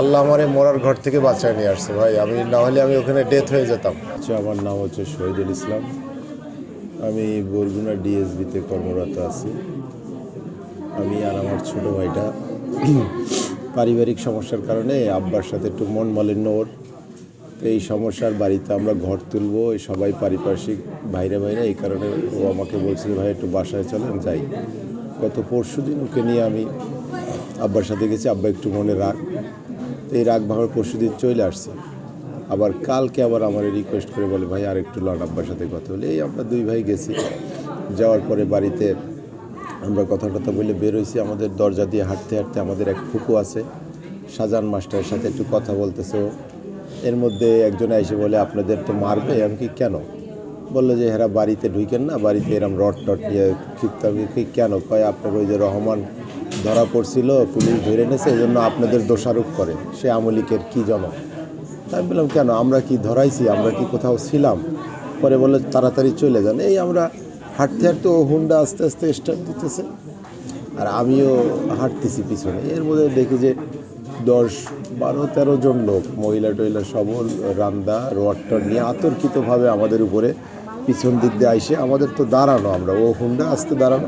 আল্লাহ আমারে মরার ঘর থেকে বাঁচায় নিয়ে আসছে, ভাই। আমি না হলে আমি ওখানে ডেথ হয়ে যেতাম। আচ্ছা আমার নাম হচ্ছে শহীদুল ইসলাম। আমি বরগুনা ডিএসবিতে কর্মরত আছি। আমি আর আমার ছোট ভাইটা পারিবারিক সমস্যার কারণে আব্বার সাথে একটু মন মালিন্য ওর। তো এই সমস্যার বাড়িতে আমরা ঘর তুলবো, এই সবাই পারিপার্শ্বিক বাইরে বাইরে এই কারণে ও আমাকে বলছিল, ভাই, একটু বাসায় চলেন, যাই। গত পরশু দিন ওকে নিয়ে আমি আব্বার সাথে গেছি। আব্বা একটু মনে রাখ এই রাগ ভাঙার পরশু দিন চলে আসছে। আবার কালকে আবার আমার রিকোয়েস্ট করে বলে, ভাই আর একটু লন আব্বার সাথে কথা বলে। এই আমরা দুই ভাই গেছি। যাওয়ার পরে বাড়িতে আমরা কথা টথা বলে বেরোইছি আমাদের দরজা দিয়ে হাঁটতে হাঁটতে আমাদের এক ফুকু আছে। সাজান মাস্টারের সাথে একটু কথা বলতেছে এর মধ্যে একজন এসে বলে, আপনাদের তো মারবে? আমি কি, কেন? বলল যে, হেরা বাড়িতে ঢুকেন না, বাড়িতে এরম রড টট নিয়ে ক্ষিপ্ত কি, কেন? কয়, আপনার ওই যে রহমান ধরা পড়ছিল, পুলিশ ধরে এনেছে, এই জন্য আপনাদের দোষারোপ করে। সে আমলিকের কি জনক তাই বললাম, কেন? আমরা কি ধরাইছি? আমরা কি কোথাও ছিলাম? পরে বলে তাড়াতাড়ি চলে যান। এই আমরা হাঁটতে হাঁটতে ও হুন্ডা আস্তে আস্তে স্টার্ট দিতেছে। আর আমিও হাঁটতেছি পিছনে। এর মধ্যে দেখি যে দশ, বারো, তেরো জন লোক, মহিলা টহিলা সবল রান্দা, রোয়াট্টর নিয়ে আতর্কিতভাবে আমাদের উপরে পিছন দিক দিয়ে আইসে। আমাদের তো দাঁড়ানো আমরা। ও হুন্ডা আসতে দাঁড়ানো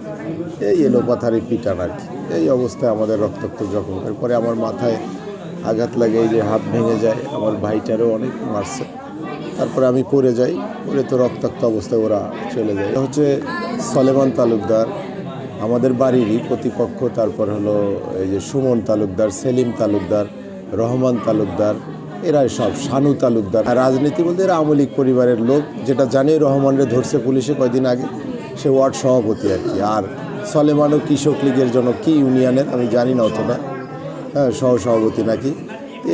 এই এলো পিটান আর কি। এই অবস্থায় আমাদের রক্তাক্ত জখম এরপরে আমার মাথায় আঘাত লাগে, এই যে হাত ভেঙে যায়, আমার ভাইটারও অনেক মারছে। তারপরে আমি পড়ে যাই, পড়ে তো রক্তাক্ত অবস্থায় ওরা চলে যায়। হচ্ছে সলেমান তালুকদার, আমাদের বাড়িরই প্রতিপক্ষ। তারপর হলো এই যে সুমন তালুকদার, সেলিম তালুকদার, রহমান তালুকদার, এরাই সব, শানু তালুকদার। আর রাজনীতি বলতে এরা আমলিক পরিবারের লোক। যেটা জানে রহমানরে ধরছে পুলিশে কয়দিন আগে, সে ওয়ার্ড সভাপতি আর কি। আর সলেমানও কৃষক লীগের জন্য কি ইউনিয়নের, আমি জানি না অতটা হ্যাঁ সহ সভাপতি নাকি।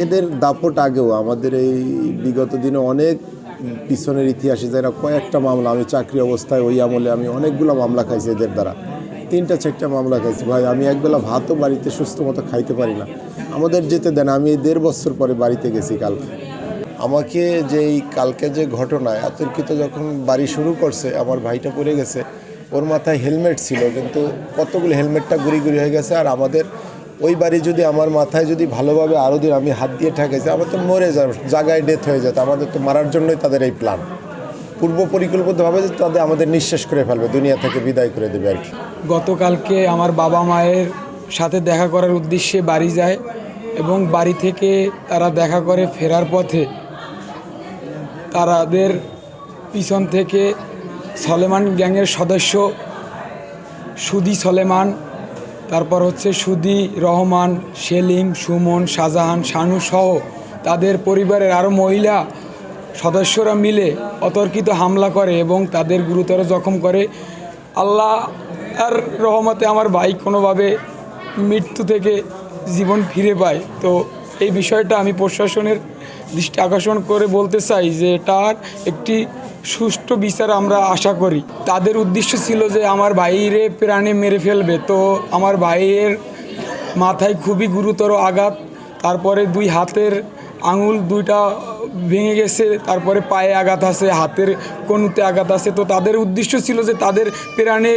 এদের দাপট আগেও আমাদের এই বিগত দিনে অনেক পিছনের ইতিহাসে যারা কয়েকটা মামলা, আমি চাকরি অবস্থায় ওই আমলে আমি অনেকগুলো মামলা খাইছি এদের দ্বারা। তিনটা, চারটা মামলা খাইছি। ভাই, আমি একবেলা ভাতও বাড়িতে সুস্থ মতো খাইতে পারি না। আমাদের যেতে দেন, আমি এই দেড় বছর পরে বাড়িতে গেছি কালকে। আমাকে যে এই কালকে যে ঘটনায় আতর্কিত যখন বাড়ি শুরু করছে, আমার ভাইটা পড়ে গেছে। ওর মাথায় হেলমেট ছিল, কিন্তু কতগুলো হেলমেটটা গুড়ি গুড়ি হয়ে গেছে আর আমাদের ওই বাড়ি যদি আমার মাথায় যদি ভালোভাবে আরও দিন আমি হাত দিয়ে ঠেকেছি, আমার তো মরে যাব জায়গায় ডেথ হয়ে যেত। আমাদের তো মারার জন্যই তাদের এই প্ল্যান পূর্ব পরিকল্পিতভাবে যে তাদের আমাদের নিঃশ্বাস করে ফেলবে, দুনিয়া থেকে বিদায় করে দেবে আর কি। গতকালকে আমার বাবা মায়ের সাথে দেখা করার উদ্দেশ্যে বাড়ি যায় এবং বাড়ি থেকে তারা দেখা করে ফেরার পথে তারাদের পিছন থেকে সলেমান গ্যাংয়ের সদস্য সুদি সলেমান, তারপর হচ্ছে সুদি রহমান, সেলিম, সুমন, শাহজাহান, শানু সহ তাদের পরিবারের আরও মহিলা সদস্যরা মিলে অতর্কিত হামলা করে এবং তাদের গুরুতর জখম করে। আল্লাহ আর রহমতে আমার ভাই কোনোভাবে মৃত্যু থেকে জীবন ফিরে পায়। তো এই বিষয়টা আমি প্রশাসনের দৃষ্টি আকর্ষণ করে বলতে চাই যে এটার একটি সুষ্ঠু বিচার আমরা আশা করি। তাদের উদ্দেশ্য ছিল যে আমার ভাইরে প্রাণে মেরে ফেলবে। তো আমার ভাইয়ের মাথায় খুবই গুরুতর আঘাত, তারপরে দুই হাতের আঙুল দুইটা ভেঙে গেছে, তারপরে পায়ে আঘাত আছে, হাতের কনুতে আঘাত আছে। তো তাদের উদ্দেশ্য ছিল যে তাদের প্রাণে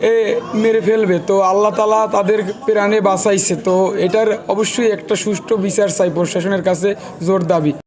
এ, মেরে ফেলবে। তো আল্লাহ তালা তাদের প্রাণে বাঁচাইছে। তো এটার অবশ্যই একটা সুষ্ঠু বিচার চাই প্রশাসনের কাছে জোর দাবি।